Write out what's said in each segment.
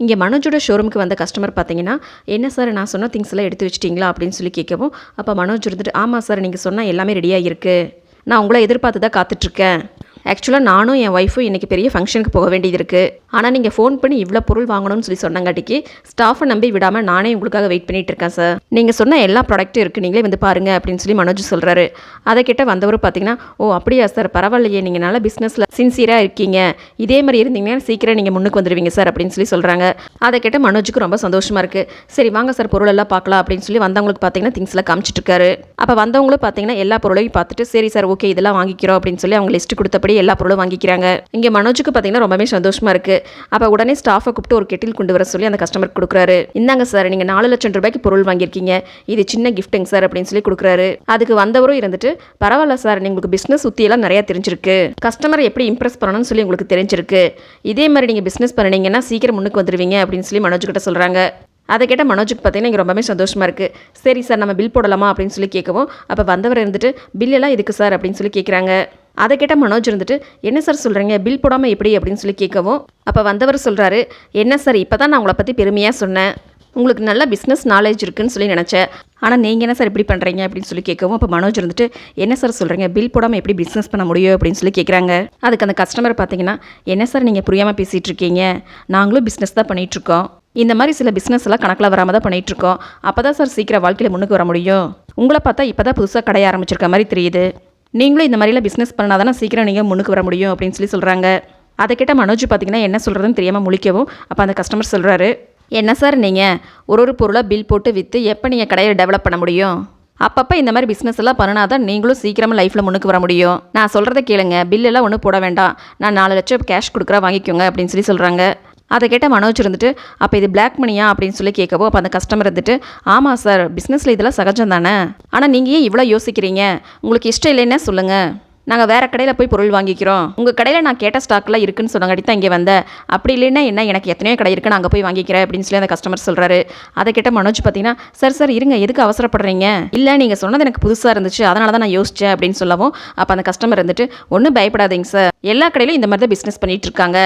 இங்கே மனோஜோட ஷோரூமுக்கு வந்த கஸ்டமர் பார்த்தீங்கன்னா என்ன சார் நான் சொன்ன திங்ஸ் எல்லாம் எடுத்து வச்சிட்டிங்களா? அப்படின்னு சொல்லி கேட்கவும் அப்போ மனோஜ் இருந்துட்டு ஆமாம் சார் நீங்கள் சொன்னால் எல்லாமே ரெடியாக இருக்குது நான் உங்களை எதிர்பார்த்து தான் காத்துட்ருக்கேன் ஆக்சுவலாக நானும் என் ஒய்ஃபும் இன்றைக்கி பெரிய ஃபங்க்ஷனுக்கு போக வேண்டியது இருக்குது ஆனால் நீங்கள் ஃபோன் பண்ணி இவ்வளோ பொருள் வாங்கணும்னு சொல்லி சொன்னங்காட்டிக்கு ஸ்டாஃபை நம்பி விடாமல் நானே உங்களுக்காக வெயிட் பண்ணிகிட்டு இருக்கேன் சார் நீங்கள் சொன்ன எல்லா ப்ராடக்ட்டும் இருக்குது நீங்களே வந்து பாருங்கள் அப்படின்னு சொல்லி மனோஜ் சொல்கிறாரு அதை கிட்ட வந்தவர் பார்த்தீங்கன்னா ஓ அப்படியா சார் பரவாயில்லையே நீங்கள் நல்லா பிஸ்னஸில் சின்சியராக இருக்கீங்க. இதே மாதிரி இருந்தீங்கன்னா சீக்கிரம் நீங்கள் முன்னுக்கு வந்துடுவீங்க சார் அப்படின்னு சொல்லி சொல்கிறாங்க அதை கேட்ட மனோஜுக்கு ரொம்ப சந்தோஷமாக இருக்குது சரி வாங்க சார் பொருள் எல்லாம் பார்க்கலாம் அப்படின்னு சொல்லி வந்தவங்களுக்கு பார்த்தீங்கன்னா திங்ஸ்லாம் காமிச்சிட்ருக்காரு அப்போ வந்தவங்களும் பார்த்தீங்கன்னா எல்லா பொருளையும் பார்த்துட்டு சரி சார் ஓகே இதெல்லாம் வாங்கிக்கிறோம் அப்படின்னு சொல்லி அவங்க லிஸ்ட் கொடுத்தபடி எல்லா பொருளும் வாங்கிக்கிறாங்க. இங்கே மனோஜுக்கு பார்த்தீங்கன்னா ரொம்பவே சந்தோஷமாக இருக்குது அப்போ உடனே ஸ்டாஃபை கூப்பிட்டு ஒரு கெட்டில் கொண்டு வர சொல்லி அந்த கஸ்டமருக்கு கொடுக்குறாரு. இந்தாங்க சார் நீங்கள் நாலு லட்சம் ரூபாய்க்கு பொருள் வாங்கியிருக்கீங்க. இது சின்ன கிஃப்ட்டுங்க சார் அப்படின்னு சொல்லி கொடுக்குறாரு. அதுக்கு வந்தவரும் இருந்துட்டு பரவாயில்ல சார் உங்களுக்கு பிஸ்னஸ் சுற்றியெல்லாம் நிறையா தெரிஞ்சிருக்கு. கஸ்டமரை எப்படி இம்ப்ரெஸ் பண்ணணும்னு சொல்லி உங்களுக்கு தெரிஞ்சிருக்கு. இதே மாதிரி நீங்கள் பிஸ்னஸ் பண்ணினீங்கன்னா சீக்கிரம் முன்னுக்கு வந்துடுவீங்க அப்படின்னு சொல்லி மனோஜ் கிட்ட சொல்கிறாங்க அதை கேட்ட மனோஜுக்கு பார்த்தீங்கன்னா இங்கே ரொம்பவே சந்தோஷமாக இருக்குது சரி சார் நம்ம பில் போடலாமா? அப்படின்னு சொல்லி கேட்கவும் அப்போ வந்தவர் இருந்துட்டு பில்லெல்லாம் எதுக்கு சார் அப்படின்னு சொல்லி கேட்குறாங்க அதை கேட்ட மனோஜ் இருந்துட்டு என்ன சார் சொல்கிறீங்க பில் போடாமல் எப்படி? அப்படின்னு சொல்லி கேட்கவும் அப்போ வந்தவர் சொல்கிறாரு என்ன சார் இப்போ தான் நான் உங்களை பற்றி பெருமையாக சொன்னேன். உங்களுக்கு நல்ல பிஸ்னஸ் நாலேஜ் இருக்குன்னு சொல்லி நினச்சேன். ஆனால் நீங்கள் என்ன சார் இப்படி பண்ணுறீங்க அப்படின்னு சொல்லி கேட்கவும் அப்போ மனோஜ் இருந்துட்டு என்ன சார் சொல்கிறீங்க பில் போடாமல் எப்படி பிஸ்னஸ் பண்ண முடியும்? அப்படின்னு சொல்லி கேட்குறாங்க. அதுக்கு அந்த கஸ்டமர் பார்த்தீங்கன்னா என்ன சார் நீங்கள் புரியாமல் பேசிகிட்டு இருக்கீங்க? நாங்களும் பிஸ்னஸ் தான் பண்ணிகிட்ருக்கோம் இந்த மாதிரி சில பிஸ்னஸ் எல்லாம் கணக்கில் வராமல் தான் பண்ணிகிட்ருக்கோம் அப்போ தான் சார் சீக்கிரம் வாழ்க்கையில் முன்னுக்கு வர முடியும். உங்களை பார்த்தா இப்போ தான் புதுசாக கடையை ஆரம்பிச்சிருக்க மாதிரி தெரியுது. நீங்களும் இந்த மாதிரிலாம் பிஸ்னஸ் பண்ணால் தானே சீக்கிரம் நீங்கள் முன்னுக்கு வர முடியும் அப்படின்னு சொல்லி சொல்கிறாங்க அதை கேட்ட மனோஜ் பார்த்தீங்கன்னா என்ன சொல்கிறதுன்னு தெரியாமல் முழிக்கவும் அப்போ அந்த கஸ்டமர் சொல்கிறாரு என்ன சார் நீங்கள் ஒரு ஒரு பொருளாக பில் போட்டு விற்று எப்போ நீங்கள் கடையை டெவலப் பண்ண முடியும்? அப்பப்போ இந்த மாதிரி பிஸ்னஸ் எல்லாம் பண்ணினா தான் நீங்களும் சீக்கிரமாக லைஃப்பில் முன்னுக்கு வர முடியும். நான் சொல்கிறத கேளுங்க பில்லெல்லாம் ஒன்றும் போட வேண்டாம். நான் நாலு லட்சம் கேஷ் கொடுக்குறேன் வாங்கிக்கோங்க அப்படின்னு சொல்லி சொல்கிறாங்க அதை கேட்ட மனோஜ் இருந்துட்டு அப்போ இது பிளாக் மணியா அப்படின்னு சொல்லி கேட்கவோ அப்போ அந்த கஸ்டமர் இருந்துட்டு ஆமாம் சார் பிஸ்னஸில் இதெல்லாம் சகஜம் தானே? ஆனால் நீங்கள் ஏன் இவ்வளோ யோசிக்கிறீங்க? உங்களுக்கு இஷ்டம் இல்லைன்னா சொல்லுங்கள் நாங்கள் வேறு கடையில் போய் பொருள் வாங்கிக்கிறோம். உங்கள் கடையில் நான் கேட்ட ஸ்டாக்லாம் இருக்குன்னு சொன்னங்காட்டி தான் இங்கே வந்தேன் அப்படி இல்லைன்னா என்ன? எனக்கு எத்தனையோ கடை இருக்குது நான் அங்கே போய் வாங்கிக்கிறேன் அப்படின்னு சொல்லி அந்த கஸ்டமர் சொல்கிறாரு அதை கேட்ட மனோஜ் பார்த்தீங்கன்னா சார் சார் இருங்க எதுக்கு அவசரப்படுறீங்க? இல்லை நீங்கள் சொன்னது எனக்கு புதுசாக இருந்துச்சு அதனால தான் நான் யோசித்தேன் அப்படின்னு சொல்லவும் அப்போ அந்த கஸ்டமர் இருந்துட்டு ஒன்றும் பயப்படாதீங்க சார் எல்லா கடையிலும் இந்த மாதிரி தான் பிஸ்னஸ் பண்ணிகிட்டு இருக்காங்க.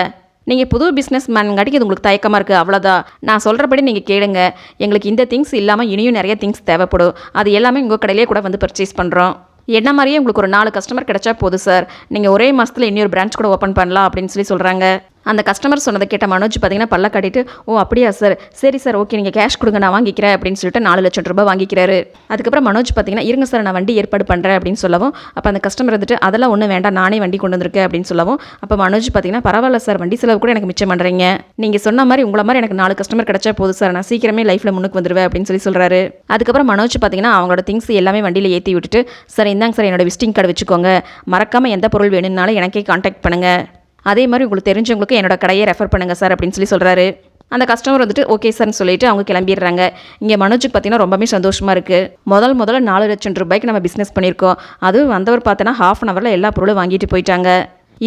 நீங்கள் புது பிஸ்னஸ் மேன்காட்டிக்கு இது உங்களுக்கு தயக்கமாக இருக்குது அவ்வளோதான் நான் சொல்கிறபடி நீங்கள் கேளுங்க. எங்களுக்கு இந்த திங்ஸ் இல்லாமல் இனியும் நிறைய திங்ஸ் தேவைப்படும். அது எல்லாமே உங்கள் கடையிலே கூட வந்து பர்ச்சேஸ் பண்ணுறோம் என்ன மாதிரியே உங்களுக்கு ஒரு நாலு கஸ்டமர் கிடைச்சா போதும் சார் நீங்கள் ஒரே மாதத்தில் இன்னொரு பிரான்ச் கூட ஓப்பன் பண்ணலாம் அப்படின்னு சொல்லி சொல்கிறாங்க அந்த கஸ்டமர் சொன்னதை கேட்ட மனோஜ் பார்த்தீங்கன்னா பல்ல கட்டிட்டு ஓ அப்படியா சார் சரி சார் ஓகே நீங்கள் கேஷ் கொடுங்க நான் வாங்கிக்கிறேன் அப்படின்னு சொல்லிட்டு நாலு லட்சம் ரூபாய் வாங்கிக்கிறாரு. அதுக்கப்புறம் மனோஜ் பார்த்தீங்கன்னா இருங்க சார் நான் வண்டி ஏற்பாடு பண்ணுறேன் அப்படின்னு சொல்லவும் அப்போ அந்த கஸ்டமர் வந்துட்டு அதெல்லாம் ஒன்றும் வேண்டாம். நானே வண்டி கொண்டு வந்திருக்கேன் அப்படின்னு சொல்லவும் அப்போ மனோஜ் பார்த்தீங்கன்னா பரவாயில்ல சார் வண்டி செலவு கூட எனக்கு மிச்சம் பண்ணுறீங்க நீங்கள் சொன்ன மாதிரி உங்களை மாதிரி எனக்கு நாலு கஸ்டமர் கிடச்சா போதும் சார் நான் சீக்கிரமே லைஃப்பில் முன்னுக்கு வந்துடுவேன் அப்படின்னு சொல்லி சொல்கிறாரு அதுக்கப்புறம் மனோஜ் பார்த்தீங்கன்னா அவங்களோட திங்ஸ் எல்லாமே வண்டியில் ஏற்றி விட்டுட்டு சார் இந்தாங்க சார் என்னோட விசிட்டிங் கார்டு வச்சுக்கோங்க. மறக்காமல் எந்த பொருள் வேணும்னாலும் எனக்கே காண்டாக்ட் பண்ணுங்கள் அதே மாதிரி உங்களுக்கு தெரிஞ்சவங்களுக்கு என்னோட கடையை ரெஃபர் பண்ணுங்கள் சார் அப்படின்னு சொல்லி சொல்கிறாரு அந்த கஸ்டமர் வந்துட்டு ஓகே சார்னு சொல்லிட்டு அவங்க கிளம்பிடுறாங்க. இங்கே மனோஜுக்கு பார்த்தீங்கன்னா ரொம்பவே சந்தோஷமாக இருக்குது முதல் முதல்ல நாலு லட்சம் ரூபாய்க்கு நம்ம பிஸ்னஸ் பண்ணியிருக்கோம். அதுவும் வந்தவர் பார்த்தோன்னா ஹாஃப் அன் ஹவரில் எல்லா பொருளும் வாங்கிட்டு போயிட்டாங்க.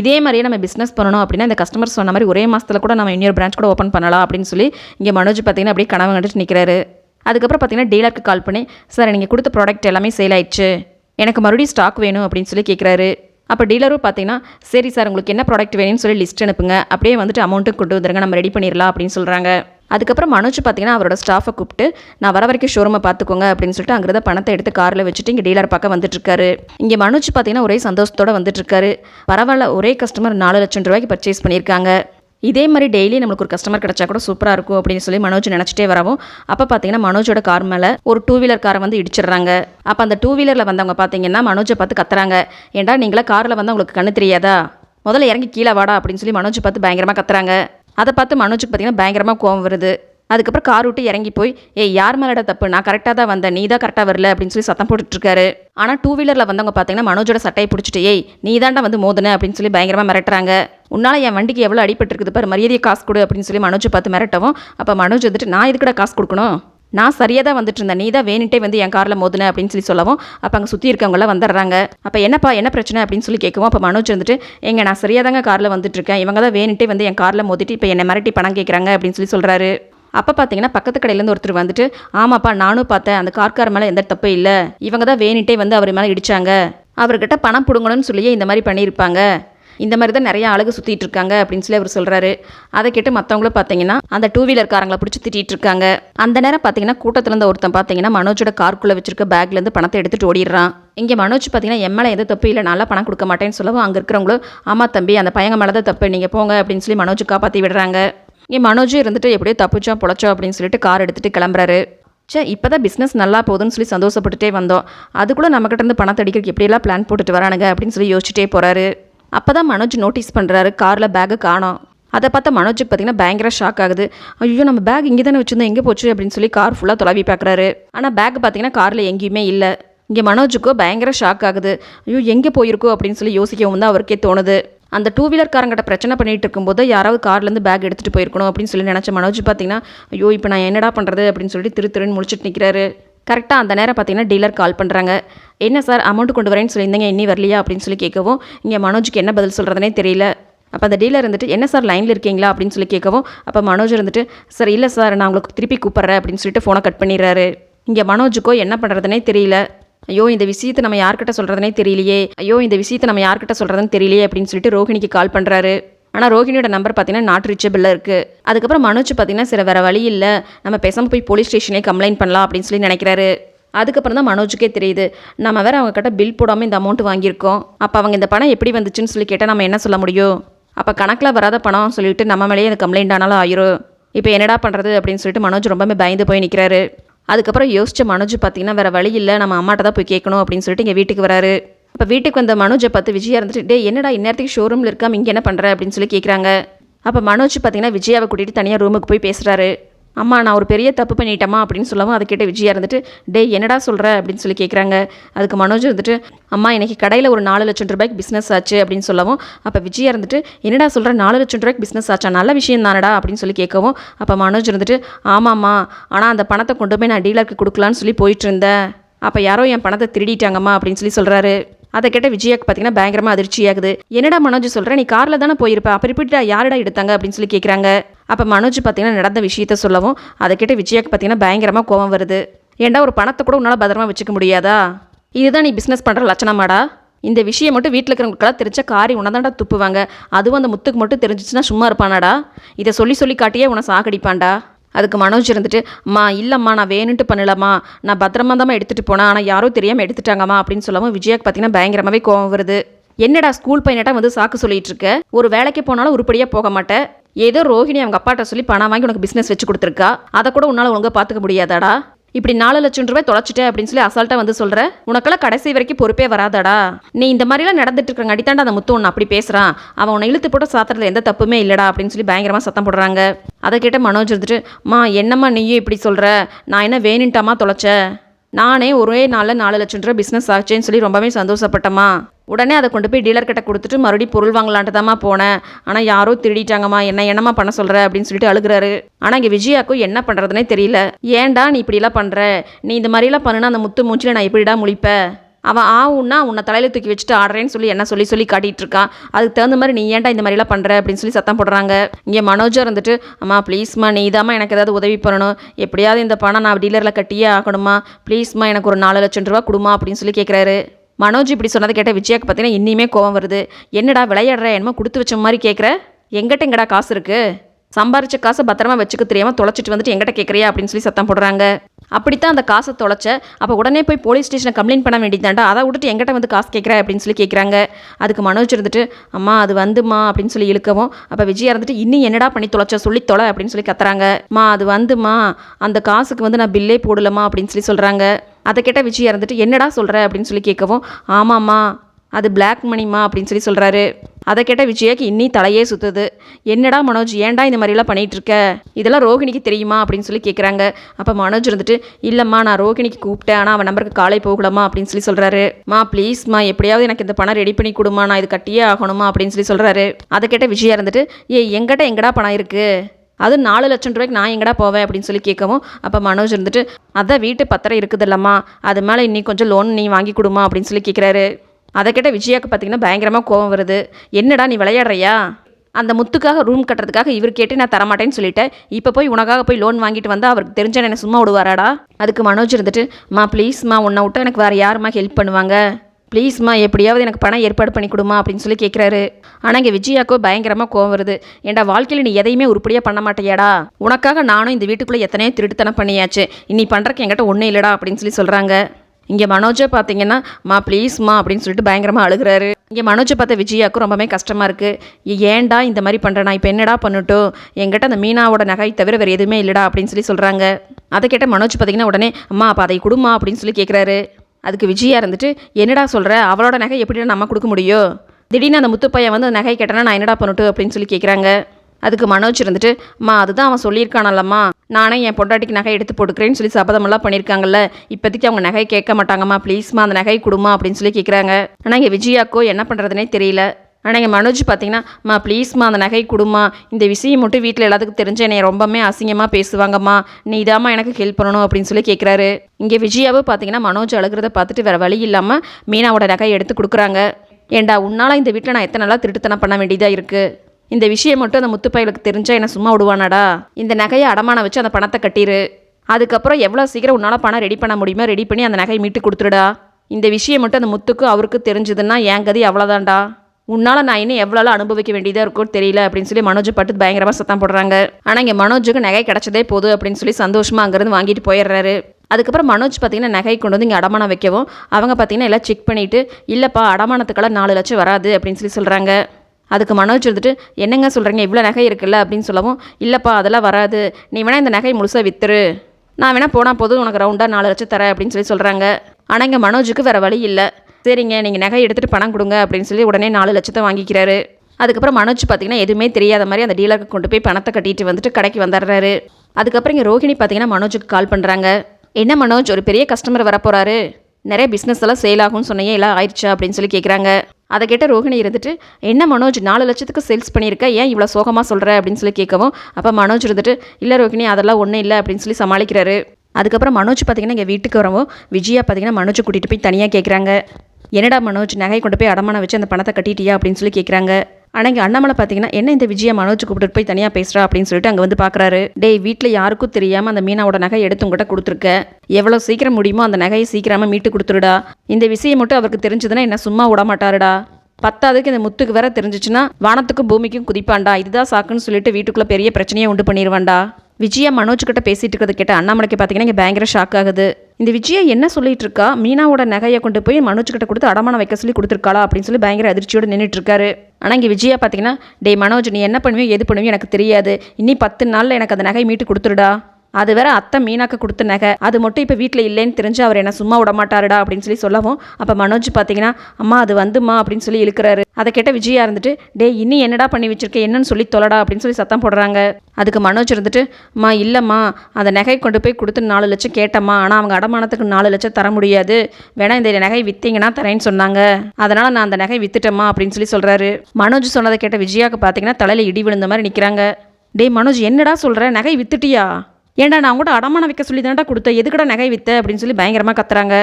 இதே மாதிரியே நம்ம பிஸ்னஸ் பண்ணணும் அப்படின்னா இந்த கஸ்டமர் சொன்ன மாதிரி ஒரே மாதத்தில் கூட நம்ம இன்னொரு பிரான்ச் கூட ஓப்பன் பண்ணலாம் அப்படின்னு சொல்லி இங்கே மனோஜ் பார்த்தீங்கன்னா அப்படியே கனவு கண்டுட்டு நிற்கிறாரு அதுக்கப்புறம் பார்த்தீங்கன்னா டீலருக்கு கால் பண்ணி சார் நீங்கள் கொடுத்த ப்ராடக்ட் எல்லாமே சேல் ஆயிடுச்சு. எனக்கு மறுபடியும் ஸ்டாக் வேணும் அப்படின்னு சொல்லி கேட்குறாரு அப்போ டீலரும் பார்த்தீங்கன்னா சரி சார் உங்களுக்கு என்ன ப்ராடக்ட் வேணும்னு சொல்லி லிஸ்ட் அனுப்புங்க. அப்படியே வந்துட்டு அமௌண்ட்டும் கொண்டு வந்துருங்க. நம்ம ரெடி பண்ணிடலாம் அப்படின்னு சொல்கிறாங்க அதுக்கப்புறம் மனோஜ் பார்த்தீங்கன்னா அவரோட ஸ்டாஃபை கூப்பிட்டு நான் வர வரைக்கும் ஷோரூமை பார்த்துக்கோங்க அப்படின்னு சொல்லிட்டு அங்கிருந்த பணத்தை எடுத்து காரில் வச்சுட்டு இங்கே டீலர் பார்க்க வந்துட்டுருக்காரு இங்கே மனோஜ் பார்த்தீங்கன்னா ஒரே சந்தோஷத்தோடு வந்துட்டுருக்காரு பரவாயில்ல ஒரே கஸ்டமர் நாலு லட்சம் ரூபாய்க்கு பர்ச்சேஸ் பண்ணியிருக்காங்க இதே மாதிரி டெய்லி நம்மளுக்கு ஒரு கஸ்டமர் கிடச்சா கூட சூப்பராக இருக்கும் அப்படின்னு சொல்லி மனோஜ் நினச்சிட்டே வரவும். அப்போ பார்த்தீங்கன்னா மனோஜோட கார் மேலே ஒரு டூ வீலர் காரை வந்து இடிச்சிடுறாங்க. அப்போ அந்த டூ வீலரில் வந்தவங்க பார்த்தீங்கன்னா மனோஜை பார்த்து கத்துறாங்க. ஏண்டா நீங்களா காரில் வந்து உங்களுக்கு கண்ணு தெரியாதா? முதல்ல இறங்கி கீழே வாடா அப்படின்னு சொல்லி மனோஜ் பார்த்து பயங்கரமாக கத்துறாங்க. அதை பார்த்து மனோஜுக்கு பார்த்தீங்கன்னா பயங்கரமாக கோவம் வருது. அதுக்கப்புறம் கார் விட்டு இறங்கி போய் ஏய் யார் மேலடா தப்பு? நான் கரெக்டாக தான் வந்தேன். நீ தான் கரெக்டாக வரல. அப்படின்னு சொல்லி சத்தம் போட்டுட்ருக்காரு. ஆனால் டூ வீலரில் வந்தவங்க பார்த்தீங்கன்னா மனோஜோட சட்டையை பிடிச்சிட்டு ஏய் நீ தாண்டா வந்து மோதுன? அப்படின்னு சொல்லி பயங்கரமாக மிரட்டுறாங்க. உன்னால் என் வண்டிக்கு எவ்வளோ அடிபட்டுருக்குது பாரு மரியாதையை காசு கொடு அப்படின்னு சொல்லி மனோஜை பார்த்து மிரட்டவும் அப்போ மனோஜ் வந்துட்டு நான் இதுக்கட காசு கொடுக்கணும்? நான் சரியாக தான் வந்துட்டு இருந்தேன். நீ தான் வேணுட்டே வந்து என் காரில் மோதுன? அப்படின்னு சொல்லி சொல்லவும் அப்போ அங்கே சுற்றி இருக்கவங்களாம் வந்துடுறாங்க. அப்போ என்னப்பா என்ன பிரச்சனை? அப்படின்னு சொல்லி கேட்கவும் அப்போ மனோஜ் வந்துட்டு எங்க நான் சரியாக தாங்க காரில் வந்துட்டு இருக்கேன். இவங்க தான் வேணுட்டே வந்து என் காரில் மோதிட்டு இப்போ என்னை மிரட்டி பணம் கேட்குறாங்க அப்படின்னு சொல்லி சொல்கிறாரு அப்போ பார்த்தீங்கன்னா பக்கத்து கடையிலேருந்து ஒருத்தர் வந்துட்டு ஆமாப்பா நானும் பார்த்தேன். அந்த கார்கார் மேலே எந்த தப்பும் இல்லை. இவங்க தான் வேணிட்டே வந்து அவர் மேலே இடித்தாங்க அவர்கிட்ட பணம் பிடுங்கணும்னு சொல்லியே இந்த மாதிரி பண்ணியிருப்பாங்க. இந்த மாதிரி தான் நிறைய ஆளுங்க சுற்றிட்டு இருக்காங்க அப்படின்னு சொல்லி அவர் சொல்கிறாரு அதை கேட்டு மற்றவங்களும் பார்த்தீங்கன்னா அந்த டூ வீலர்காரங்களை பிடிச்சி திட்டிகிட்டு இருக்காங்க. அந்த நேரம் பார்த்தீங்கன்னா கூட்டத்துல இருந்த ஒருத்தன் பார்த்தீங்கன்னா மனோஜோட கார்க்குள்ளே வச்சிருக்க பேக்லேருந்து பணத்தை எடுத்துகிட்டு ஓடிடுறான். இங்கே மனோஜ் பார்த்தீங்கன்னா எம்எல்ஏ எந்த தப்பு இல்லை. நல்லா பணம் கொடுக்க மாட்டேன்னு சொல்லவும் அங்கே இருக்கிறவங்களும் ஆமாம் தம்பி அந்த பையங்க மேலே தான் தப்பு. நீங்கள் போங்க அப்படின்னு சொல்லி மனோஜ் காப்பாற்றி விடுறாங்க. இங்கே மனோஜும் இருந்துட்டு எப்படியோ தப்பிச்சோம் பொழைச்சோம் அப்படின்னு சொல்லிட்டு கார் எடுத்துட்டு கிளம்புறாரு. சே இப்போ தான் பிஸ்னஸ் நல்லா போகுதுன்னு சொல்லி சந்தோஷப்பட்டுட்டே வந்தோம். அதுக்குள்ளே நம்மக்கிட்ட இருந்து பணத்தை அடிக்கிறதுக்கு எப்படியெல்லாம் பிளான் போட்டுட்டு வரானுங்க அப்படின்னு சொல்லி யோசிச்சுட்டே போகிறாரு அப்போ தான் மனோஜ் நோட்டீஸ் பண்ணுறாரு காரில் பேக்கை காணோம். அதை பார்த்தா மனோஜுக்கு பார்த்தீங்கன்னா பயங்கர ஷாக் ஆகுது. ஐயோ நம்ம பேக் இங்கே தானே வச்சுருந்தோம் எங்கே போச்சு அப்படின்னு சொல்லி கார் ஃபுல்லாக தொலைவி பார்க்குறாரு. ஆனால் பேக் பார்த்தீங்கன்னா காரில் எங்கேயுமே இல்லை. இங்கே மனோஜுக்கோ பயங்கர ஷாக் ஆகுது. ஐயோ எங்கே போயிருக்கோ அப்படின்னு சொல்லி யோசிக்கவும் தான் அவருக்கே தோணுது. அந்த டூ வீலர்காரங்கிட்ட பிரச்சனை பண்ணிட்டு இருக்கும்போது யாராவது கார்லேருந்து பேக் எடுத்துகிட்டு போயிருக்கணும் அப்படின்னு சொல்லி நினச்ச மனோஜ் பார்த்தீங்கன்னா ஐயோ இப்போ நான் என்னடா பண்ணுறது அப்படின்னு சொல்லிட்டு திரு திருன்னு முடிச்சுட்டு நிற்கிறாரு கரெக்டாக அந்த நேரம் பார்த்தீங்கன்னா டீலர் கால் பண்ணுறாங்க என்ன சார் அமௌண்ட் கொண்டு வரேன்னு சொல்லியிருந்தீங்க இன்னி வரலையா? அப்படின்னு சொல்லி கேட்கவும் இங்கே மனோஜுக்கு என்ன பதில் சொல்கிறதுனே தெரியல. அப்போ அந்த டீலர் இருந்துட்டு என்ன சார் லைனில் இருக்கீங்களா? அப்படின்னு சொல்லி கேட்கவும் அப்போ மனோஜ் இருந்துட்டு சார் இல்லை சார் நான் உங்களுக்கு திருப்பி கூப்பிட்றேன் அப்படின்னு சொல்லிட்டு ஃபோனை கட் பண்ணிடுறாரு. இங்கே மனோஜுக்கோ என்ன பண்ணுறதுனே தெரியல. ஐயோ இந்த விஷயத்தை நம்ம யார்கிட்ட சொல்கிறதுனே தெரியலையே. ஐயோ இந்த விஷயத்தை நம்ம யார்கிட்ட சொல்கிறதுன்னு தெரியலையே அப்படின்னு சொல்லிட்டு ரோஹிணிக்கு கால் பண்ணுறாரு ஆனால் ரோஹிணியோட நம்பர் பார்த்தீங்கன்னா நாட் ரீச்சபிளில் இருக்குது அதுக்கப்புறம் மனோஜ் பார்த்தீங்கன்னா சில வேறு வழி இல்லை. நம்ம பேசாமல் போய் போலீஸ் ஸ்டேஷனே கம்ப்ளைண்ட் பண்ணலாம் அப்படின்னு சொல்லி நினைக்கிறாரு. அதுக்கப்புறம் தான் மனோஜுக்கே தெரியுது. நம்ம வேற அவங்க கிட்ட பில் போடாமல் இந்த அமௌண்ட் வாங்கியிருக்கோம். அப்போ அவங்க இந்த பணம் எப்படி வந்துச்சுன்னு சொல்லி கேட்டால் நம்ம என்ன சொல்ல முடியும்? அப்போ கணக்கில் வராத பணம் சொல்லிட்டு நம்ம மேலேயே அந்த கம்ப்ளைண்ட் ஆனாலும் ஆயிரும். இப்போ என்னடா பண்ணுறது அப்படின்னு சொல்லிட்டு மனோஜ் ரொம்பவே பயந்து போய் நிற்கிறாரு அதுக்கப்புறம் யோசிச்ச மனோஜ் பார்த்தீங்கன்னா வேறு வழி இல்லை நம்ம அம்மாட்ட தான் போய் கேட்கணும் அப்படின்னு சொல்லிட்டு இங்கே வீட்டுக்கு வராரு. அப்போ வீட்டுக்கு வந்த மனோஜை பார்த்து விஜயா இருந்துட்டு டே என்னடா இந்நேரத்துக்கு ஷோரூமில் இருக்காம இங்கே என்ன பண்ணுற அப்படின்னு சொல்லி கேட்குறாங்க அப்போ மனோஜ் பார்த்தீங்கன்னா விஜயாவை கூட்டிகிட்டு தனியாக ரூமுக்கு போய் பேசுகிறாரு அம்மா நான் ஒரு பெரிய தப்பு பண்ணிட்டேம்மா அப்படின்னு சொல்லவும் அதை விஜயா இருந்துட்டு டேய் என்னடா சொல்கிற அப்படின்னு சொல்லி கேட்குறாங்க அதுக்கு மனோஜ் வந்துட்டு அம்மா எனக்கு கடையில் ஒரு நாலு லட்சம் ரூபாய்க்கு பிஸ்னஸ் ஆச்சு. அப்படின்னு சொல்லவும் அப்போ விஜயா இருந்துட்டு என்னடா சொல்கிற நாலு லட்சம் ரூபாய்க்கு பிஸ்னஸ் ஆச்சா? நல்ல விஷயம் தானடா? அப்படின்னு சொல்லி கேட்கவும் அப்போ மனோஜ் இருந்துட்டு ஆமாம்மா ஆனால் அந்த பணத்தை கொண்டு போய் நான் டீலருக்கு கொடுக்கலான்னு சொல்லி போயிட்டு இருந்தேன். அப்போ யாரோ என் பணத்தை திருடிட்டாங்கம்மா அப்படின்னு சொல்லி சொல்கிறாரு அதை கேட்ட விஜயாக்கு பார்த்தீங்கன்னா பயங்கரமாக அதிர்ச்சியாகுது. என்னடா மனோஜ் சொல்கிறேன் நீ காரில் தானே போயிருப்ப. அப்போ ரிப்பீட்டாக யாரடா எடுத்தாங்க? அப்படின்னு சொல்லி கேட்குறாங்க அப்போ மனோஜ் பார்த்தீங்கன்னா நடந்த விஷயத்த சொல்லவும் அதை விஜயாக்கு பார்த்தீங்கன்னா பயங்கரமாக கோவம் வருது. ஏன்டா ஒரு பணத்தை கூட உன்னால் பத்திரமா வச்சுக்க முடியாதா? இதுதான் நீ பிஸ்னஸ் பண்ணுற லட்சணமாடா? இந்த விஷயம் மட்டும் வீட்டில் இருக்கிறவங்களுக்கெல்லாம் தெரிஞ்ச காரி உனதாண்டா துப்புவாங்க. அதுவும் அந்த முத்துக்கு மட்டும் தெரிஞ்சிச்சுன்னா சும்மா இருப்பானாடா? இதை சொல்லி சொல்லி காட்டியே உன்னை சாகடிப்பான்டா. அதுக்கு மனோஜ் இருந்துட்டு அம்மா இல்லைம்மா நான் வேணுன்ட்டு பண்ணலம்மா. நான் பத்திரமா தான் எடுத்துகிட்டு போனேன். ஆனால் யாரோ தெரியாமல் எடுத்துட்டாங்கம்மா. அப்படின்னு சொல்லவும் விஜயாக்கு பார்த்தீங்கன்னா பயங்கரமாகவே கோவம் வருது. என்னடா ஸ்கூல் பையனட்டா வந்து சாக்கு சொல்லிட்டு இருக்க? ஒரு வேலைக்கு போனாலும் உருப்படியாக போக மாட்டேன் ஏதோ ரோஹிணி அவங்க அப்பாட்ட சொல்லி பணம் வாங்கி உனக்கு பிஸ்னஸ் வச்சு கொடுத்துருக்கா? அதை கூட உன்னால் ஒழுங்காக பார்த்துக்க முடியாதாடா? இப்படி நாலு லட்சம் ரூபாய் தொலைச்சிட்டே அப்படின்னு சொல்லி அசால்ட்டாக வந்து சொல்கிற உனக்கெல்லாம் கடைசி வரைக்கும் பொறுப்பே வராதாடா? நீ இந்த மாதிரிலாம் நடந்துட்டு இருக்கிற அடித்தாண்டா அந்த முத்து ஒன்று அப்படி பேசுகிறான் அவன் உன்னை இழுத்து போட்டு சாத்துறதுல எந்த தப்புமே இல்லைடா அப்படின்னு சொல்லி பயங்கரமாக சத்தம் போடுறாங்க. அதை கேட்ட மனோஜ் இருந்துட்டு மா என்னம்மா நீயும் இப்படி சொல்கிற நான் என்ன வேணுன்ட்டாமா தொலைச்ச? நானே ஒரே நாளில் நாலு லட்சம் ரூபா பிஸ்னஸ் ஆச்சேன்னு சொல்லி ரொம்பவே சந்தோஷப்பட்டம்மா. உடனே அதை கொண்டு போய் டீலர் கிட்ட கொடுத்துட்டு மறுபடியும் பொருள் வாங்கலான்ட்டு தாம்மா போனேன். ஆனால் யாரோ திருடிட்டாங்கம்மா என்ன என்னம்மா பண்ண சொல்கிற அப்படின்னு சொல்லிட்டு அழுகுறாரு. ஆனால் இங்கே விஜயாக்கும் என்ன பண்ணுறதுனே தெரியல. ஏன்டா நீ இப்படிலாம் பண்ணுற நீ இந்த மாதிரிலாம் பண்ணுனா அந்த முத்து மூச்சில் நான் எப்படிடா முழிப்பேன் அவன் ஆ உன்னா உன்னை தலையில் தூக்கி வச்சுட்டு ஆடுறேன்னு சொல்லி என்ன சொல்லி சொல்லி காட்டிட்டு இருக்கான் அதுக்கு தகுந்த மாதிரி நீ ஏன்டா இந்த மாதிரிலாம் பண்ணுற அப்படின்னு சொல்லி சத்தம் போடுறாங்க. இங்கே மனோஜா இருந்துட்டு அம்மா ப்ளீஸ்மா நீ தாம்மா எனக்கு ஏதாவது உதவி பண்ணணும். எப்படியாவது இந்த பணம் நான் டீலரில் கட்டியே ஆகணுமா ப்ளீஸ்மா எனக்கு ஒரு நாலு லட்சம் ரூபா கொடுமா அப்படின்னு சொல்லி கேட்குறாரு மனோஜ் இப்படி சொன்னதை கேட்ட விஜயாக்கு பார்த்தீங்கன்னா இன்னிமே கோவம் வருது. என்னடா விளையாடுற என்னமோ கொடுத்து வச்ச மாதிரி கேட்குற எங்கிட்ட எங்கடா காசு இருக்குது சம்பாரிச்ச காசை பத்திரமா வச்சுக்க தெரியாமல் தொலைச்சிட்டு வந்துட்டு எங்கிட்ட கேட்குறியா அப்படின்னு சொல்லி சத்தம் போடுறாங்க. அப்படித்தான் அந்த காசை தொலைச்ச. அப்போ உடனே போய் போலீஸ் ஸ்டேஷனை கம்ப்ளைண்ட் பண்ண வேண்டியதாண்டா அதை விட்டுட்டு எங்கிட்ட வந்து காசு கேட்குற அப்படின்னு சொல்லி கேட்குறாங்க. அதுக்கு மனோஜ் இருந்துட்டு அம்மா அது வந்துமா அப்படின்னு சொல்லி இழுக்கவும் அப்போ விஜயா இருந்துட்டு இன்னும் என்னடா பண்ணி தொலைச்ச? சொல்லி தொலை அப்படின்னு சொல்லி கத்துறாங்க. மா அது வந்துமா அந்த காசுக்கு வந்து நான் பில்லே போடலமா அப்படின்னு சொல்லி சொல்கிறாங்க அதை கேட்ட விஜயா இருந்துட்டு என்னடா சொல்கிற அப்படின்னு சொல்லி கேட்கவும் ஆமாம்மா. அது பிளாக் மணிமா அப்படின்னு சொல்லி சொல்கிறாரு அதை கேட்ட விஜயாக்கு இன்னி தலையே சுற்றுது என்னடா மனோஜ் ஏன்டா இந்த மாதிரிலாம் பண்ணிகிட்ருக்க இதெல்லாம் ரோகிணிக்கு தெரியுமா அப்படின்னு சொல்லி கேட்குறாங்க அப்போ மனோஜ் இருந்துட்டு இல்லைம்மா நான் ரோகிணிக்கு கூப்பிட்டேன் ஆனால் அவன் நம்பருக்கு காலை போகலாமா அப்படின்னு சொல்லி சொல்கிறாரு மா ப்ளீஸ்மா எப்படியாவது எனக்கு இந்த பணம் ரெடி பண்ணி கொடுமா நான் இது கட்டியே ஆகணுமா அப்படின்னு சொல்லி சொல்கிறாரு அதை கேட்ட விஜயா இருந்துட்டு ஏ எங்கிட்ட எங்கடா பணம் இருக்குது அது நாலு லட்சம் ரூபாய்க்கு நான் எங்கடா போவேன் அப்படின்னு சொல்லி கேட்கவும் அப்போ மனோஜ் இருந்துட்டு அதான் வீட்டு பத்திரம் இருக்குதுல்லம்மா அது மேலே இன்னி கொஞ்சம் லோன் நீ வாங்கி கொடுமா அப்படின்னு சொல்லி கேட்குறாரு அதை கேட்ட விஜயாவுக்கு பார்த்தீங்கன்னா பயங்கரமாக கோவம் வருது. என்னடா நீ விளையாடுறியா? அந்த முத்துக்காக ரூம் கட்டுறதுக்காக இவர் கேட்டு நான் தரமாட்டேன்னு சொல்லிட்டேன். இப்போ போய் உனக்காக போய் லோன் வாங்கிட்டு வந்தால் அவருக்கு தெரிஞ்ச என்ன சும்மா விடுவாராடா? அதுக்கு மனோஜ் இருந்துட்டு மா ப்ளீஸ்மா உன்னை விட்டு எனக்கு வேறு யாருமா ஹெல்ப் பண்ணுவாங்க? ப்ளீஸ்மா எப்படியாவது எனக்கு பணம் ஏற்பாடு பண்ணி கொடுமா? அப்படின்னு சொல்லி கேட்குறாரு ஆனால் இங்கே விஜயாக்கோ பயங்கரமாக கோவம் வருது. ஏன்டா வாழ்க்கையில் நீ எதையுமே உருப்படியாக பண்ண மாட்டேயாடா? உனக்காக நானும் இந்த வீட்டுக்குள்ளே எத்தனையோ திருட்டுத்தனம் பண்ணியாச்சு. இனி பண்ணுறக்கு என்கிட்ட ஒன்றும் இல்லைடா அப்படின்னு சொல்லி சொல்கிறாங்க இங்கே மனோஜை பார்த்தீங்கன்னா மா ப்ளீஸ்மா அப்படின்னு சொல்லிட்டு பயங்கரமாக அழுகுறாரு. இங்கே மனோஜை பார்த்த விஜயாக்கும் ரொம்பவே கஷ்டமாக இருக்குது ஏன்டா இந்த மாதிரி பண்ணுறேன் நான் இப்போ என்னடா பண்ணட்டும்? என்கிட்ட அந்த மீனாவோட நகை தவிர வேறு எதுவுமே இல்லைடா அப்படின்னு சொல்லி சொல்கிறாங்க அதை கேட்ட மனோஜ் பார்த்தீங்கன்னா உடனே அம்மா அப்போ அதை கொடுமா? அப்படின்னு சொல்லி கேட்குறாரு அதுக்கு விஜயா இருந்துட்டு என்னடா சொல்கிற அவளோட நகை எப்படிடா நம்ம கொடுக்க முடியும்? திடீர்னு அந்த முத்துப்பையன் வந்து அந்த நகை கேட்டனா நான் என்னடா பண்ணட்டும்? அப்படின்னு சொல்லி கேட்குறாங்க அதுக்கு மனோஜ் இருந்துட்டு அம்மா அதுதான் அவன் சொல்லியிருக்கானல்லம்மா. நானே என் பொண்டாட்டிக்கு நகை எடுத்து போட்டுக்கிறேன்னு சொல்லி சபதமெல்லாம் பண்ணியிருக்காங்கல்ல. இப்போதைக்கு அவங்க நகை கேட்க மாட்டாங்கம்மா. ப்ளீஸ்மா அந்த நகை கொடுமா அப்படின்னு சொல்லி கேட்குறாங்க. ஆனால் இங்கே விஜயாக்கோ என்ன பண்ணுறதுனே தெரியல. ஆனால் இங்கே மனோஜ் பார்த்தீங்கன்னா மா ப்ளீஸ்மா அந்த நகை கொடுமா இந்த விஷயம் மட்டும் வீட்டில் எல்லாத்துக்கும் தெரிஞ்சு என்னை ரொம்பவுமே அசிங்கமாக பேசுவாங்கம்மா. நீ இதாம்மா எனக்கு ஹெல்ப் பண்ணணும் அப்படின்னு சொல்லி கேட்குறாரு. இங்கே விஜயாவை பார்த்தீங்கன்னா மனோஜ் அழுகிறத பார்த்துட்டு வேறு வழி இல்லாமல் மீனாவோட நகை எடுத்து கொடுக்குறாங்க. ஏண்டா உன்னால் இந்த வீட்டில் நான் எத்தனை நாளாக திருட்டுத்தனம் பண்ண வேண்டியதாக இருக்குது இந்த விஷயம் மட்டும் அந்த முத்துப்பையலுக்கு தெரிஞ்சால் என்ன சும்மா விடுவானாடா. இந்த நகையை அடமானம் வச்சு அந்த பணத்தை கட்டிரு. அதுக்கப்புறம் எவ்வளோ சீக்கிரம் உன்னால் பணம் ரெடி பண்ண முடியுமோ ரெடி பண்ணி அந்த நகையை மீட்டு கொடுத்துடுடா. இந்த விஷயம் மட்டும் அந்த முத்துக்கு அவருக்கு தெரிஞ்சதுன்னா என் கதி அவ்வளோதான்டா உன்னால் நான் இன்னும் எவ்வளோ அனுபவிக்க வேண்டியதாக இருக்கும்னு தெரியல அப்படின்னு சொல்லி மனோஜ் பட்டு பயங்கரமாக சத்தம் போடுறாங்க. ஆனால் இங்கே மனோஜுக்கு நகை கிடச்சதே போதும் அப்படின்னு சொல்லி சந்தோஷமாக அங்கேருந்து வாங்கிட்டு போயிடுறாரு. அதுக்கப்புறம் மனோஜ் பார்த்தீங்கன்னா நகை கொண்டு வந்து இங்கே அடமானம் வைக்கவும் அவங்க பார்த்தீங்கன்னா எல்லாம் செக் பண்ணிவிட்டு இல்லைப்பா அடமானத்துக்கெல்லாம் நாலு லட்சம் வராது அப்படின்னு சொல்லி சொல்கிறாங்க அதுக்கு மனோஜ் இருந்துட்டு என்னங்க சொல்கிறீங்க இவ்வளோ நகை இருக்குல்ல? அப்படின்னு சொல்லவும் இல்லைப்பா அதெல்லாம் வராது. நீ வேணால் இந்த நகை முழுசாக வித்துரு. நான் வேணால் போனால் போதும் உனக்கு ரவுண்டாக நாலு லட்சம் தரேன் அப்படின்னு சொல்லி சொல்கிறாங்க ஆனால் இங்கே மனோஜுக்கு வேறு வழி இல்லை. சரிங்க நீங்கள் நகை எடுத்துகிட்டு பணம் கொடுங்க அப்படின்னு சொல்லி உடனே நாலு லட்சத்தை வாங்கிக்கிறாரு. அதுக்கப்புறம் மனோஜ் பார்த்தீங்கன்னா எதுவுமே தெரியாத மாதிரி அந்த டீலருக்கு கொண்டு போய் பணத்தை கட்டிட்டு வந்துட்டு கடைக்கு வந்துடுறாரு. அதுக்கப்புறம் இங்கே ரோஹிணி பார்த்தீங்கன்னா மனோஜுக்கு கால் பண்ணுறாங்க என்ன மனோஜ்? ஒரு பெரிய கஸ்டமர் வரப்போகிறாரு நிறைய பிஸ்னஸ் எல்லாம் சேல் ஆகும்னு சொன்னீங்க எல்லாம் ஆயிடுச்சா அப்படின்னு சொல்லி கேட்குறாங்க அதை கேட்ட ரோஹிணி இருந்துட்டு என்ன மனோஜ் நாலு லட்சத்துக்கு சேல்ஸ் பண்ணியிருக்க ஏன் இவ்வளோ சோகமாக சொல்கிற அப்படின்னு சொல்லி கேட்கவும் அப்போ மனோஜ் இருந்துட்டு இல்லை ரோஹிணி அதெல்லாம் ஒன்றும் இல்லை அப்படின்னு சொல்லி சமாளிக்கிறாரு. அதுக்கப்புறம் மனோஜ் பார்த்தீங்கன்னா இங்கே வீட்டுக்கு வரவும் விஜயா பார்த்தீங்கன்னா மனோஜ் கூட்டிகிட்டு போய் தனியாக கேட்குறாங்க என்னடா மனோஜ் நகை கொண்டு போய் அடமானம் வச்சு அந்த பணத்தை கட்டிட்டியா அப்படின்னு சொல்லி கேட்குறாங்க ஆனால் இங்கே அண்ணாமலை பார்த்தீங்கன்னா என்ன இந்த விஜயா மனோஜ் கூப்பிட்டு போய் தனியாக பேசுகிறா அப்படின்னு சொல்லிட்டு அங்கே வந்து பார்க்குறாரு டேய் வீட்டில் யாருக்கும் தெரியாமல் அந்த மீனாவோட நகை எடுத்து உங்கள்கிட்ட கொடுத்துருக்க. எவ்வளோ சீக்கிரம் முடியுமோ அந்த நகையை சீக்கிரமாக மீட்டு கொடுத்துருடா. இந்த விஷயம் மட்டும் அவருக்கு தெரிஞ்சதுன்னா என்ன சும்மா விட மாட்டாருடா. பத்தாவதுக்கு இந்த முத்துக்கு வேற தெரிஞ்சிச்சுன்னா வானத்துக்கும் பூமிக்கும் குதிப்பான்டா. இதுதான் சாக்குன்னு சொல்லிட்டு வீட்டுக்குள்ளே பெரிய பிரச்சனையை உண்டு பண்ணிடுவாண்டா விஜயா மனோஜ் கிட்ட பேசிட்டு இருக்கிறத கேட்ட அண்ணாமலைக்கு பார்த்தீங்கன்னா இங்கே பயங்கர ஷாக் ஆகுது. இந்த விஜயா என்ன சொல்லிட்டு இருக்கா? மீனாவோட நகையை கொண்டு போய் மனோஜ் கிட்ட கொடுத்து அடமானம் வைக்க சொல்லி கொடுத்துருக்காளா அப்படின்னு சொல்லி பயங்கர அதிர்ச்சியோடு நின்றுட்டு இருக்காரு. ஆனால் இங்கே விஜயா பார்த்தீங்கன்னா டே மனோஜ் நீ என்ன பண்ணுவியோ எது பண்ணுவியோ எனக்கு தெரியாது. இன்னி பத்து நாளில் எனக்கு அந்த நகை மீட்டு கொடுத்துருடா அது வேற அத்தை மீனாக்கு கொடுத்த நகை. அது மட்டும் இப்போ வீட்டில் இல்லைன்னு தெரிஞ்சு அவர் என்ன சும்மா விட மாட்டாருடா அப்படின்னு சொல்லி சொல்லவும் அப்போ மனோஜ் பார்த்தீங்கன்னா அம்மா அது வந்துமா அப்படின்னு சொல்லி இழுக்கிறாரு. அதை கேட்ட விஜயா இருந்துட்டு டே இன்னும் என்னடா பண்ணி வச்சிருக்க? என்னன்னு சொல்லி தொலைடா அப்படின்னு சொல்லி சத்தம் போடுறாங்க. அதுக்கு மனோஜ் இருந்துட்டு அம்மா இல்லைம்மா அந்த நகை கொண்டு போய் கொடுத்து நாலு லட்சம் கேட்டம்மா. ஆனால் அவங்க அடமானத்துக்கு நாலு லட்சம் தர முடியாது. வேணா இந்த நகை விற்றீங்கன்னா தரேன்னு சொன்னாங்க. அதனால் நான் அந்த நகை வித்துட்டேம்மா அப்படின்னு சொல்லி சொல்கிறாரு மனோஜ் சொன்னதை கேட்ட விஜயாவுக்கு பார்த்தீங்கன்னா தலையில் இடி விழுந்த மாதிரி நிற்கிறாங்க டேய் மனோஜ் என்னடா சொல்கிற நகை வித்துட்டியா? ஏன்டா நான் கூட அடமானம் வைக்க சொல்லி தானடா கொடுத்தேன் எதுக்கடா நகை வித்த? அப்படின்னு சொல்லி பயங்கரமாக கத்துறாங்க.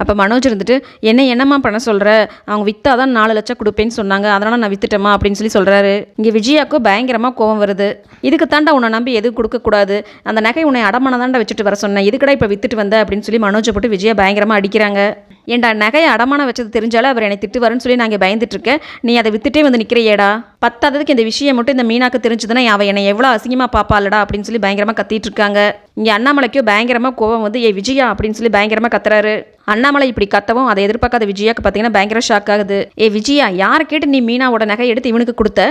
அப்போ மனோஜ் இருந்துட்டு என்ன என்னம்மா பண்ண சொல்கிற அவங்க வித்தாதான் நாலு லட்சம் கொடுப்பேன்னு சொன்னாங்க. அதனால் நான் வித்துட்டேம்மா அப்படின்னு சொல்லி சொல்கிறாரு இங்கே விஜயாக்கோ பயங்கரமாக கோவம் வருது. இதுக்கு தாண்டா உன்னை நம்பி எதுவும் கொடுக்கக்கூடாது அந்த நகை உன்னை அடமானம் தாண்டா வச்சுட்டு வர சொன்னேன் இதுக்கடா இப்போ வித்துட்டு வந்த? அப்படின்னு சொல்லி மனோஜை போட்டு விஜயா பயங்கரமாக அடிக்கிறாங்க. ஏண்டா நகையை அடமானம் வச்சது தெரிஞ்சாலும் அவர் என்னை திட்டுவாருன்னு சொல்லி நாங்கள் பயந்துட்டு இருக்கேன். நீ அதை வித்துட்டே வந்து நிற்கிறியேடா பத்தாததுக்கு இந்த விஷயம் மட்டும் இந்த மீனாக்கு தெரிஞ்சதுன்னா அவன் என்னை எவ்வளோ அசிங்கமாக பாப்பாளடா? அப்படின்னு சொல்லி பயங்கரமாக கத்திட்டு இருக்காங்க. இங்கே அண்ணாமலைக்கோ பயங்கரமாக கோவம் வந்து ஏ விஜயா அப்படின்னு சொல்லி பயங்கரமாக கத்துறாரு. அண்ணா அண்ணாமலை இப்படி கத்தவும் அதை எதிர்பார்க்காத விஜயாக்கு பார்த்தீங்கன்னா பயங்கர ஷாக் ஆகுது. ஏ விஜயா யாரை கேட்டு நீ மீனாவோட நகை எடுத்து இவனுக்கு கொடுத்த?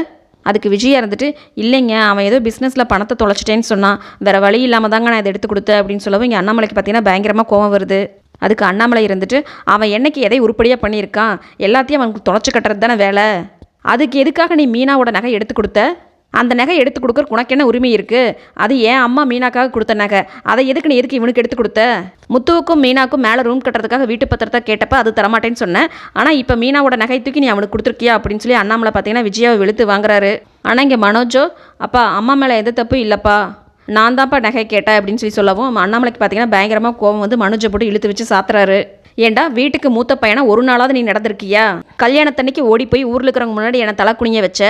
அதுக்கு விஜயா இருந்துட்டு இல்லைங்க அவன் ஏதோ பிஸ்னஸில் பணத்தை தொலைச்சிட்டேன்னு சொன்னான். வேற வழி இல்லாமல் தாங்க நான் இதை எடுத்து கொடுத்தேன் அப்படின்னு சொல்லவும் இங்கே அண்ணாமலைக்கு பார்த்தீங்கன்னா பயங்கரமாக கோவம் வருது. அதுக்கு அண்ணாமலை இருந்துட்டு அவன் என்னைக்கு எதை உருப்படியாக பண்ணியிருக்கான்? எல்லாத்தையும் அவனுக்கு தொலைச்சி கட்டுறது தானே வேலை? அதுக்கு எதுக்காக நீ மீனாவோட நகை எடுத்து கொடுத்த? அந்த நகை எடுத்து கொடுக்குற உனக்கு என்ன உரிமை இருக்குது அது ஏன் அம்மா மீனாக்காக கொடுத்த நகை? அதை எதுக்கு நீ எதுக்கு இவனுக்கு எடுத்து கொடுத்த? முத்துவுக்கும் மீனாக்கும் மேலே ரூம் கட்டுறதுக்காக வீட்டு பத்திரத்தை கேட்டப்ப அது தரமாட்டேன்னு சொன்னேன். ஆனால் இப்போ மீனாவோட நகை தூக்கி நீ அவனுக்கு கொடுத்துருக்கியா அப்படின்னு சொல்லி அண்ணாமலை பார்த்தீங்கன்னா விஜயாவை வெளுத்து வாங்குறாரு. ஆனால் இங்கே மனோஜோ அப்பா அம்மா மேலே எந்த தப்பும் இல்லைப்பா. நான் தான்ப்பா நகை கேட்டேன் அப்படின்னு சொல்லி சொல்லவும் அண்ணாமலைக்கு பார்த்தீங்கன்னா பயங்கரமாக கோவம் வந்து மனோஜை போட்டு இழுத்து வச்சு சாத்துறாரு. ஏண்டா வீட்டுக்கு மூத்த பையனை ஒரு நாளாவது நீ நடந்திருக்கியா? கல்யாணத்தன்னைக்கு ஓடி போய் ஊரில் இருக்கிறவங்க முன்னாடி என்னை தலை குனிய வச்ச?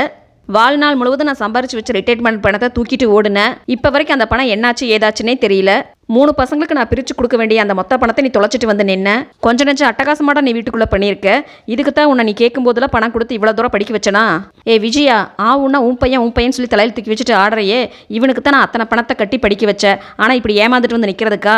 வாழ்நாள் முழுவதும் நான் சம்பாரிச்சு வச்ச ரிட்டைர்மெண்ட் பணத்தை தூக்கிட்டு ஓடுனேன். இப்போ வரைக்கும் அந்த பணம் என்னாச்சு ஏதாச்சுன்னே தெரியல. மூணு பசங்களுக்கு நான் பிரித்து கொடுக்க வேண்டிய அந்த மொத்த பணத்தை நீ தொலைச்சிட்டு வந்து நின்ன. கொஞ்ச நெஞ்சம் அட்டகாசமாட நீ வீட்டுக்குள்ளே பண்ணியிருக்க. இதுக்கு தான் உன்னை நீ கேட்கும் போதெல்லாம் பணம் கொடுத்து இவ்வளோ தூரம் படிக்க வச்சனா? ஏ விஜயா ஆ உன்னா உன் பையன் உன் பையன் சொல்லி தலையில் தூக்கி வச்சுட்டு ஆடுறையே. இவனுக்கு தான் நான் அத்தனை பணத்தை கட்டி படிக்க வச்சேன் ஆனால் இப்படி ஏமாந்துட்டு வந்து நிற்கிறதுக்கா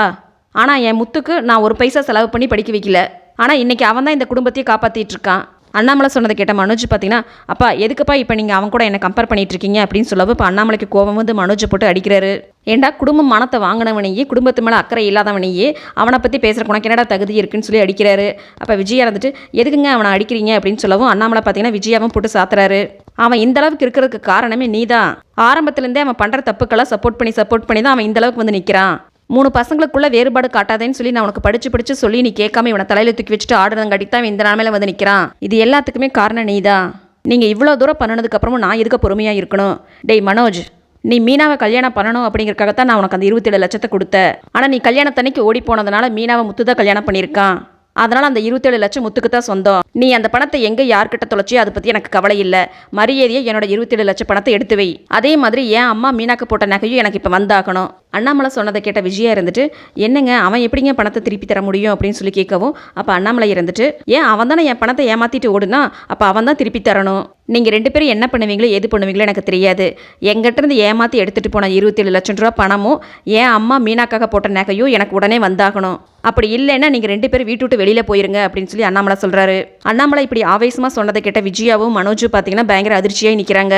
ஆனால் என் முத்துக்கு நான் ஒரு பைசா செலவு பண்ணி படிக்க வைக்கல. ஆனால் இன்றைக்கி அவன் தான் இந்த குடும்பத்தையே காப்பாற்றிட்டு இருக்கான். அண்ணாமலை சொன்னதை கேட்ட மனோஜ் பார்த்தீங்கன்னா அப்பா எதுக்குப்பா இப்போ நீங்கள் அவன் கூட என்ன கம்பேர் பண்ணிட்டு இருக்கீங்க அப்படின்னு சொல்லவும் இப்போ அண்ணாமலைக்கு கோபம் வந்து மனோஜை போட்டு அடிக்கிறாரு. ஏண்டா குடும்பம் மனத்தை வாங்கினவனையே குடும்பத்து மேலே அக்கறை இல்லாதவனையே அவனை பற்றி பேசுகிற உனக்கு என்னடா தகுதி இருக்குன்னு சொல்லி அடிக்கிறாரு. அப்போ விஜயா இருந்துட்டு எதுக்குங்க அவனை அடிக்கிறீங்க? அப்படின்னு சொல்லவும் அண்ணாமலை பார்த்தீங்கன்னா விஜயாவும் போட்டு சாத்துறாரு. அவன் இந்த அளவுக்கு இருக்கிறதுக்கு காரணமே நீதான். ஆரம்பத்துலேருந்தே அவன் பண்ணுற தப்புக்கெல்லாம் சப்போர்ட் பண்ணி சப்போர்ட் பண்ணி தான் அவன் இந்த அளவுக்கு வந்து நிற்கிறான் மூணு பசங்களுக்குள்ள வேறுபாடு காட்டாதேன்னு சொல்லி நான் உனக்கு படிச்சு படிச்சு சொல்லி நீ கேட்காம இவனை தலையில தூக்கி வச்சுட்டு ஆடுறதங்காட்டி தான் இந்த நிலமையில வந்து நிற்கிறான் இது எல்லாத்துக்குமே காரணம் நீ தான். நீங்கள் இவ்வளோ தூரம் பண்ணினதுக்கப்புறமும் நான் எதுக்க பொறுமையாக இருக்கணும்? டேய் மனோஜ் நீ மீனாவை கல்யாணம் பண்ணணும் அப்படிங்கிறக்காகத்தான் நான் உனக்கு அந்த இருபத்தேழு லட்சத்தை கொடுத்தேன். ஆனால் நீ கல்யாணத்தன்னைக்கு ஓடி போனதுனால மீனாவை முத்து தான் கல்யாணம் பண்ணியிருக்கான். அதனால் அந்த இருபத்தேழு லட்சம் முத்துக்கு தான் சொந்தம். நீ அந்த பணத்தை எங்கே யார்கிட்ட தொலைச்சியோ அதை பற்றி எனக்கு கவலை இல்லை. மரியாதையை என்னோட இருபத்தேழு லட்சம் பணத்தை எடுத்து வை. அதே மாதிரி என் அம்மா மீனாக்கு போட்ட நகையும் எனக்கு இப்போ வந்தாகணும். அண்ணாமலை சொன்னதை கேட்ட விஜயா இருந்துட்டு என்னங்க அவன் எப்படிங்க பணத்தை திருப்பி தர முடியும்? அப்படின்னு சொல்லி கேட்கவும் அப்போ அண்ணாமலை இருந்துட்டு ஏன் அவன் தானே என் பணத்தை ஏமாத்திட்டு ஓடுனா அப்போ அவன் தான் திருப்பி தரணும். நீங்கள் ரெண்டு பேரும் என்ன பண்ணுவீங்களோ எது பண்ணுவீங்களோ எனக்கு தெரியாது. எங்கிட்டருந்து ஏமாற்றி எடுத்துகிட்டு போன இருபத்தேழு லட்சம் ரூபா பணமும் என் அம்மா மீனாக்காக போட்ட நகையும் எனக்கு உடனே வந்தாகணும். அப்படி இல்லைன்னா நீங்கள் ரெண்டு பேரும் வீட்டு விட்டு வெளியில் போயிருங்க அப்படின்னு சொல்லி அண்ணாமலை சொல்கிறாரு அண்ணாமலை இப்படி ஆவேசமாக சொன்னதை கேட்ட விஜயாவும் மனோஜும் பார்த்தீங்கன்னா பயங்கர அதிர்ச்சியாக நிற்கிறாங்க